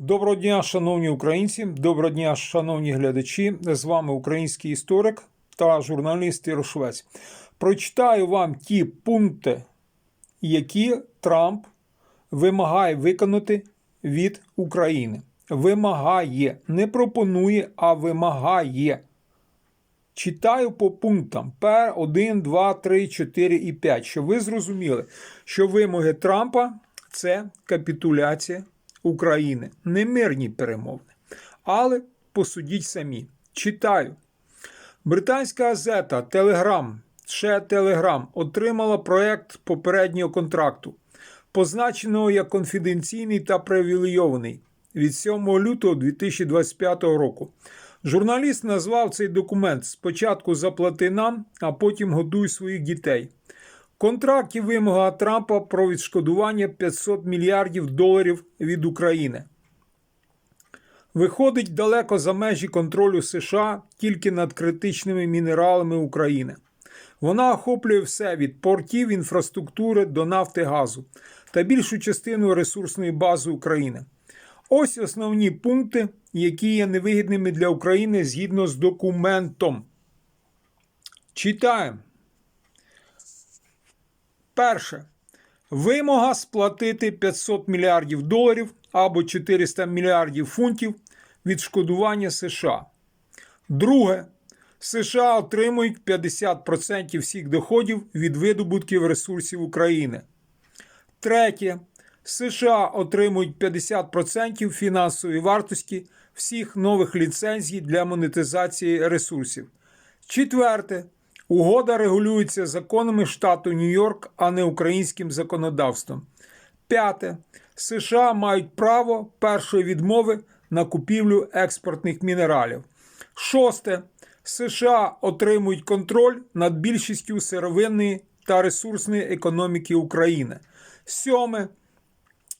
Доброго дня, шановні українці, доброго дня, шановні глядачі. З вами український історик та журналіст Ірошвець. Прочитаю вам ті пункти, які Трамп вимагає виконати від України. Вимагає, не пропонує, а вимагає. Читаю по пунктам П 1, 2, 3, 4 і 5, щоб ви зрозуміли, що вимоги Трампа це капітуляція України, не мирні перемовини. Але посудіть самі. Читаю. Британська газета Телеграм, ще Телеграм, отримала проект попереднього контракту, позначеного як конфіденційний та привілейований від 7 лютого 2025 року. Журналіст назвав цей документ спочатку заплати нам, а потім годуй своїх дітей. В контракті вимога Трампа про відшкодування 500 мільярдів доларів від України. Виходить далеко за межі контролю США тільки над критичними мінералами України. Вона охоплює все від портів, інфраструктури до нафти газу та більшу частину ресурсної бази України. Ось основні пункти, які є невигідними для України згідно з документом. Читаємо. Перше. Вимога сплатити 500 мільярдів доларів або 400 мільярдів фунтів відшкодування США. Друге. США отримують 50% всіх доходів від видобутків ресурсів України. Третє. США отримують 50% фінансової вартості всіх нових ліцензій для монетизації ресурсів. Четверте. Угода регулюється законами штату Нью-Йорк, а не українським законодавством. П'яте. США мають право першої відмови на купівлю експортних мінералів. Шосте. США отримують контроль над більшістю сировинної та ресурсної економіки України. Сьоме.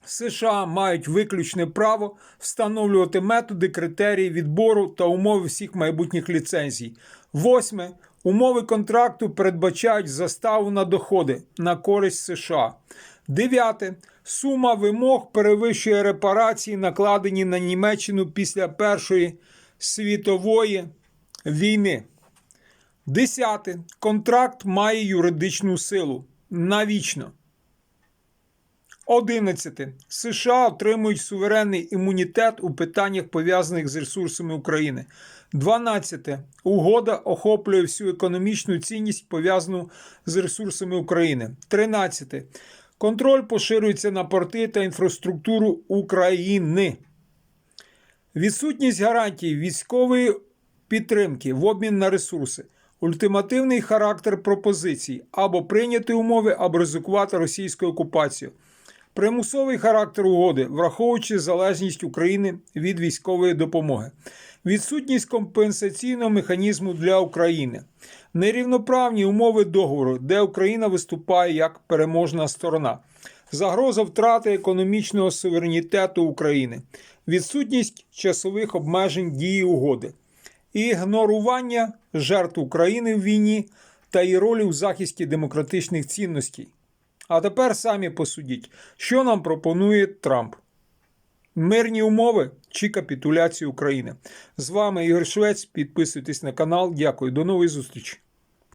США мають виключне право встановлювати методи, критерії відбору та умови всіх майбутніх ліцензій. Восьме. Умови контракту передбачають заставу на доходи на користь США. Дев'яте. Сума вимог перевищує репарації, накладені на Німеччину після Першої світової війни. Десяте. Контракт має юридичну силу навічно. 11. США отримують суверенний імунітет у питаннях пов'язаних з ресурсами України. 12. Угода охоплює всю економічну цінність пов'язану з ресурсами України. 13. Контроль поширюється на порти та інфраструктуру України. Відсутність гарантій військової підтримки в обмін на ресурси. Ультимативний характер пропозицій або прийняти умови, або ризикувати російською окупацією. Примусовий характер угоди, враховуючи залежність України від військової допомоги, відсутність компенсаційного механізму для України, нерівноправні умови договору, де Україна виступає як переможна сторона, загроза втрати економічного суверенітету України, відсутність часових обмежень дії угоди, ігнорування жертв України в війні та її ролі у захисті демократичних цінностей. А тепер самі посудіть, що нам пропонує Трамп. Мирні умови чи капітуляцію України. З вами Ігор Швець. Підписуйтесь на канал. Дякую. До нової зустрічі.